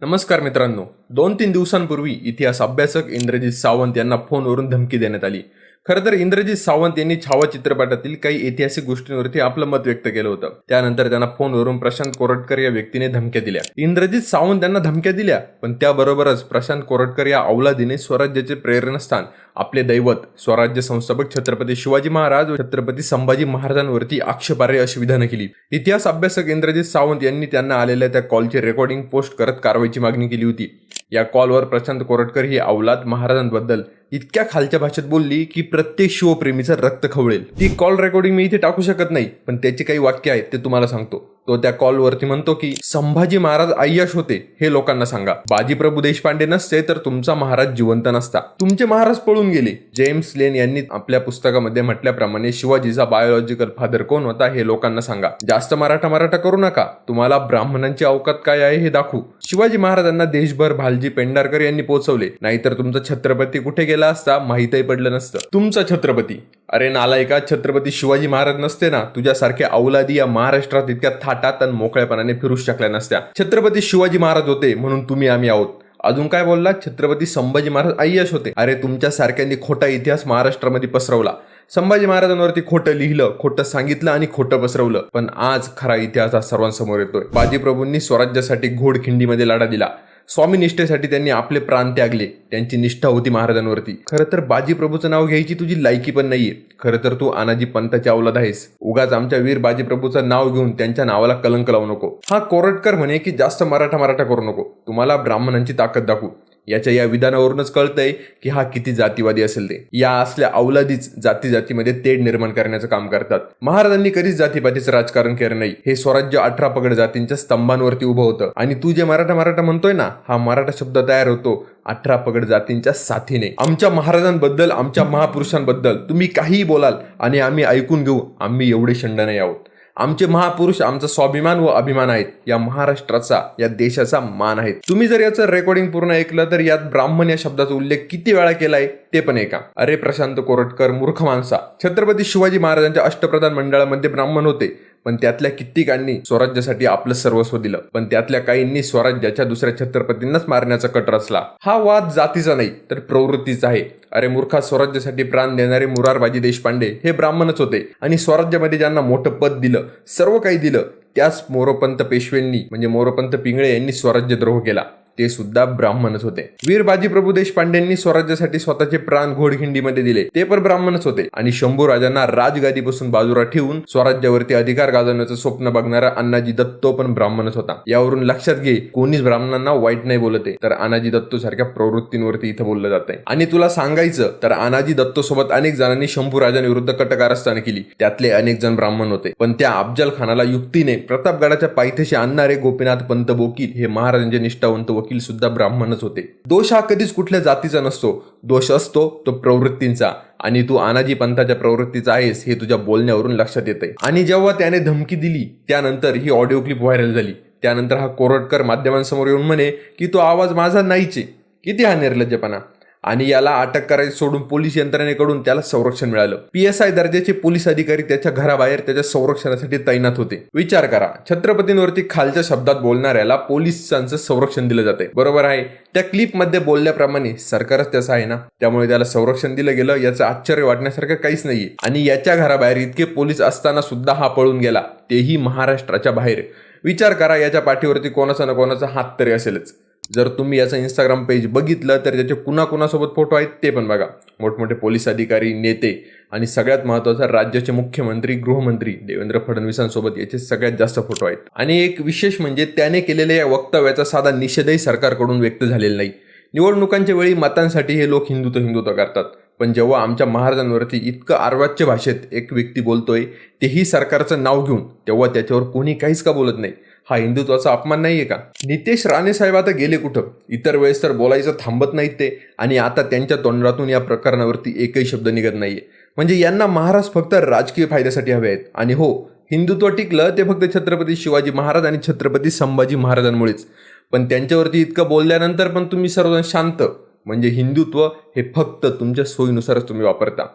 नमस्कार मित्रांनो. दोन तीन दिवसांपूर्वी इतिहास अभ्यासक इंद्रजित सावंत यांना फोनवरून धमकी देण्यात आली. खरं तर इंद्रजित सावंत यांनी छावा चित्रपटातील काही ऐतिहासिक गोष्टींवरती आपलं मत व्यक्त केलं होतं. त्यानंतर त्यांना फोनवरून प्रशांत कोरटकर या व्यक्तीने धमक्या दिल्या. इंद्रजित सावंत यांना धमक्या दिल्या पण त्याबरोबरच प्रशांत कोरटकर या अवलादीने स्वराज्याचे प्रेरणास्थान आपले दैवत स्वराज्य संस्थापक छत्रपती शिवाजी महाराज व छत्रपती संभाजी महाराजांवरती आक्षेपार्ह अशी विधानं केली. इतिहास अभ्यासक इंद्रजित सावंत यांनी त्यांना आलेल्या त्या कॉलचे रेकॉर्डिंग पोस्ट करत कारवाईची मागणी केली होती. या कॉलवर प्रशांत कोरटकर ही अवलाद महाराजांबद्दल इतक्या खालच्या भाषेत बोलली की प्रत्येक शिवप्रेमीचं रक्त खवळेल. ती कॉल रेकॉर्डिंग मी इथे टाकू शकत नाही पण त्याची काही वाक्य आहेत ते तुम्हाला सांगतो. तो त्या कॉलवरती म्हणतो की संभाजी महाराज अय्याश होते हे लोकांना सांगा. बाजीप्रभू देशपांडे नसते तर तुमचा महाराज जिवंत नसता. तुमचे महाराज पळून गेले. जेम्स लेन यांनी आपल्या पुस्तकामध्ये म्हटल्याप्रमाणे शिवाजीचा बायोलॉजिकल फादर कोण होता हे लोकांना सांगा. जास्त मराठा मराठा करू नका. तुम्हाला ब्राह्मणांची अवकात काय आहे हे दाखवू. शिवाजी महाराजांना देशभर भालजी पेंढारकर यांनी पोहोचवले. नाहीतर तुमचा छत्रपती कुठे गेला असता माहितही पडलं नसतं. तुमचा छत्रपती. अरे नालायका छत्रपती शिवाजी महाराज नसते ना तुझ्यासारख्या औलादी या महाराष्ट्रात इतक्या थाटात आणि मोकळ्यापणाने फिरू शकल्या नसत्या. छत्रपती शिवाजी महाराज होते म्हणून तुम्ही आम्ही आहोत. अजून काय बोलला? छत्रपती संभाजी महाराज अय्यश होते. अरे तुमच्या सारख्यांनी खोटा इतिहास महाराष्ट्रामध्ये पसरवला. संभाजी महाराजांवरती खोटं लिहिलं खोटं सांगितलं आणि खोटं पसरवलं. पण आज खरा इतिहास हा सर्वांसमोर येतोय. बाजीप्रभूंनी स्वराज्यासाठी घोडखिंडीमध्ये लढा दिला. स्वामी निष्ठेसाठी त्यांनी आपले प्राण त्यागले. त्यांची निष्ठा होती महाराजांवरती. खरं तर बाजीप्रभूचं नाव घ्यायची तुझी लायकी पण नाहीये. खरं तर तू आनाजी पंताची अवलाद आहेस. उगाच आमच्या वीर बाजीप्रभूचं नाव घेऊन त्यांच्या नावाला कलंक लावू नको. हा कोरटकर म्हणे की जास्त मराठा मराठा करू नको. तुम्हाला ब्राह्मणांची ताकद दाखवू. याच्या या विधानावरूनच कळतंय की हा किती जातीवादी असेल ते. या असल्या अवलादीच जाती जातीमध्ये तेढ निर्माण करण्याचं काम करतात. महाराजांनी कधीच जातीपातीचं राजकारण केलं नाही. हे स्वराज्य अठरा पगड जातींच्या स्तंभांवरती उभं होतं. आणि तू जे मराठा मराठा म्हणतोय ना हा मराठा शब्द तयार होतो अठरा पगड जातींच्या साथीने. आमच्या महाराजांबद्दल आमच्या महापुरुषांबद्दल तुम्ही काहीही बोलाल आणि आम्ही ऐकून घेऊ. आम्ही एवढे शंड नाही आहोत. आमचे महापुरुष आमचा स्वाभिमान व अभिमान आहेत. या महाराष्ट्राचा या देशाचा मान आहे. तुम्ही जर याचं रेकॉर्डिंग पूर्ण ऐकलं तर यात ब्राह्मण या शब्दाचा उल्लेख किती वेळा केलाय ते पण ऐका. अरे प्रशांत कोरटकर मूर्ख माणसा. छत्रपती शिवाजी महाराजांच्या अष्टप्रधान मंडळामध्ये ब्राह्मण होते. पण त्यातल्या कित्येकांनी स्वराज्यासाठी आपलं सर्वस्व दिलं. पण त्यातल्या काहींनी स्वराज्याच्या दुसऱ्या छत्रपतींनाच मारण्याचा कट रचला. हा वाद जातीचा नाही तर प्रवृत्तीचा आहे. अरे मूर्खा स्वराज्यासाठी प्राण देणारे मुरारबाजी देशपांडे हे ब्राह्मणच होते. आणि स्वराज्यामध्ये ज्यांना मोठं पद दिलं सर्व काही दिलं त्याच मोरोपंत पेशवेंनी म्हणजे मोरोपंत पिंगळे यांनी स्वराज्यद्रोह केला. ते सुद्धा ब्राह्मणच होते. वीर बाजीप्रभू देशपांडेंनी स्वराज्यासाठी स्वतःचे प्राण घोडखिंडीमध्ये दिले. ते पण ब्राह्मणच होते. आणि शंभू राजांना राजगादीपासून बाजूला ठेवून स्वराज्यावरती अधिकार गाजवण्याचं स्वप्न बघणारा अण्णाजी दत्तो पण ब्राह्मणच होता. यावरून लक्षात घे कोणीच ब्राह्मणांना वाईट नाही बोलते. तर अनाजी दत्तो सारख्या प्रवृत्तींवरती इथं बोललं जात आहे आणि तुला सांगायचं तर अनाजी दत्तो सोबत अनेक जणांनी शंभू राजांविरुद्ध कटकारस्थान केली. त्यातले अनेक जण ब्राह्मण होते. पण त्या अफजल खानाला युक्तीने प्रतापगडाच्या पायथ्याशी आणणारे गोपीनाथ पंत बोकील हे महाराजांचे निष्ठावंत वकील वकील सुद्धा ब्राह्मणच होते. दोष हा कधीच कुठल्या जातीचा नसतो. दोष असतो तो प्रवृत्तींचा. आणि तू अनाजी पंथाच्या प्रवृत्तीचा आहेस हे तुझ्या बोलण्यावरून लक्षात येते आणि जेव्हा त्याने धमकी दिली त्यानंतर ही ऑडिओ क्लिप व्हायरल झाली. त्यानंतर हा कोरटकर माध्यमांसमोर येऊन म्हणे की तो आवाज माझा नाहीचे. किती हा निर्लज्जपणा. आणि याला अटक करायची सोडून पोलीस यंत्रणेकडून त्याला संरक्षण मिळालं. पी एस आय दर्जाचे पोलीस अधिकारी त्याच्या घराबाहेर त्याच्या संरक्षणासाठी तैनात होते. विचार करा छत्रपतींवरती खालच्या शब्दात बोलणाऱ्याला पोलिसांचं संरक्षण दिलं जाते. बरोबर आहे? त्या क्लिपमध्ये बोलल्याप्रमाणे सरकारच त्याचं आहे ना? त्यामुळे त्याला संरक्षण दिलं गेलं याचं आश्चर्य वाटण्यासारखं काहीच नाहीये. आणि याच्या घराबाहेर इतके पोलीस असताना सुद्धा हा पळून गेला. तेही महाराष्ट्राच्या बाहेर. विचार करा याच्या पाठीवरती कोणाचा ना कोणाचा हात तरी असेलच. जर तुम्ही याचं इंस्टाग्राम पेज बघितलं तर त्याचे कुणाकुणासोबत फोटो आहेत ते पण बघा. मोठमोठे पोलीस अधिकारी नेते आणि सगळ्यात महत्त्वाचा राज्याचे मुख्यमंत्री गृहमंत्री देवेंद्र फडणवीसांसोबत याचे सगळ्यात जास्त फोटो आहेत. आणि एक विशेष म्हणजे त्याने केलेल्या या वक्तव्याचा साधा निषेधही सरकारकडून व्यक्त झालेला नाही. निवडणुकांच्या वेळी मतांसाठी हे लोक हिंदुत्व हिंदुत्व करतात. पण जेव्हा आमच्या महाराजांवरती इतकं आर्वाच्य भाषेत एक व्यक्ती बोलतोय तेही सरकारचं नाव घेऊन तेव्हा त्याच्यावर कोणी काहीच का बोलत नाही? हा हिंदुत्वाचा अपमान नाहीये का? नितेश राणे साहेब आता गेले कुठं? इतर वेळेस तर बोलायचं थांबत नाहीत ते. आणि आता त्यांच्या तोंडातून या प्रकरणावरती एकही शब्द निघत नाहीये. म्हणजे यांना महाराज फक्त राजकीय फायद्यासाठी हवे आहेत. आणि हो हिंदुत्व टिकलं ते फक्त छत्रपती शिवाजी महाराज आणि छत्रपती संभाजी महाराजांमुळेच. पण त्यांच्यावरती इतकं बोलल्यानंतर पण तुम्ही सर्वजण शांत. म्हणजे हिंदुत्व हे फक्त तुमच्या सोयीनुसारच तुम्ही वापरता.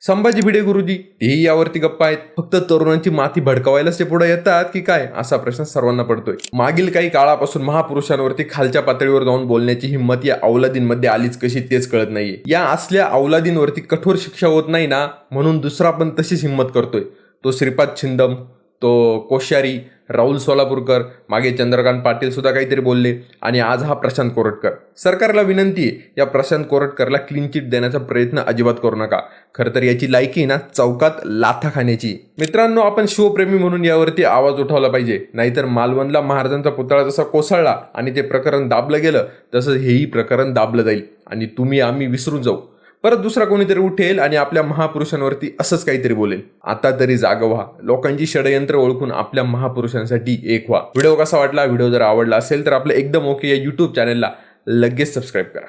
संभाजी भिडे गुरुजी तेही यावरती गप्पा आहेत. फक्त तरुणांची माती भडकवायलाच ते पुढे येतात की काय? असा प्रश्न सर्वांना पडतोय. मागील काही काळापासून महापुरुषांवरती खालच्या पातळीवर जाऊन बोलण्याची हिंमत या अवलादींमध्ये आलीच कशी तेच कळत नाहीये. या असल्या अवलादींवरती कठोर शिक्षा होत नाही ना म्हणून दुसरा पण तशीच हिंमत करतोय. तो श्रीपाद छिंदम तो कोश्यारी राहुल सोलापूरकर मागे चंद्रकांत पाटील सुद्धा काहीतरी बोलले आणि आज हा प्रशांत कोरटकर. सरकारला विनंती आहे या प्रशांत कोरटकरला क्लीन चिट देण्याचा प्रयत्न अजिबात करू नका. खरं तर याची लायकी ना चौकात लाथा खाण्याची. मित्रांनो आपण शिवप्रेमी म्हणून यावरती आवाज उठवला पाहिजे. नाहीतर मालवणला महाराजांचा पुतळा जसा कोसळला आणि ते प्रकरण दाबलं गेलं तसं हेही प्रकरण दाबलं जाईल. आणि तुम्ही आम्ही विसरून जाऊ. परत दुसरा कोणीतरी उठेल आणि आपल्या महापुरुषांवरती असंच काहीतरी बोलेल. आता तरी जाग व्हा. लोकांची षडयंत्र ओळखून आपल्या महापुरुषांसाठी एक व्हा. व्हिडिओ कसा वाटला? व्हिडिओ जर आवडला असेल तर आपलं एकदम ओके या युट्यूब चॅनलला लगेच सबस्क्राईब करा.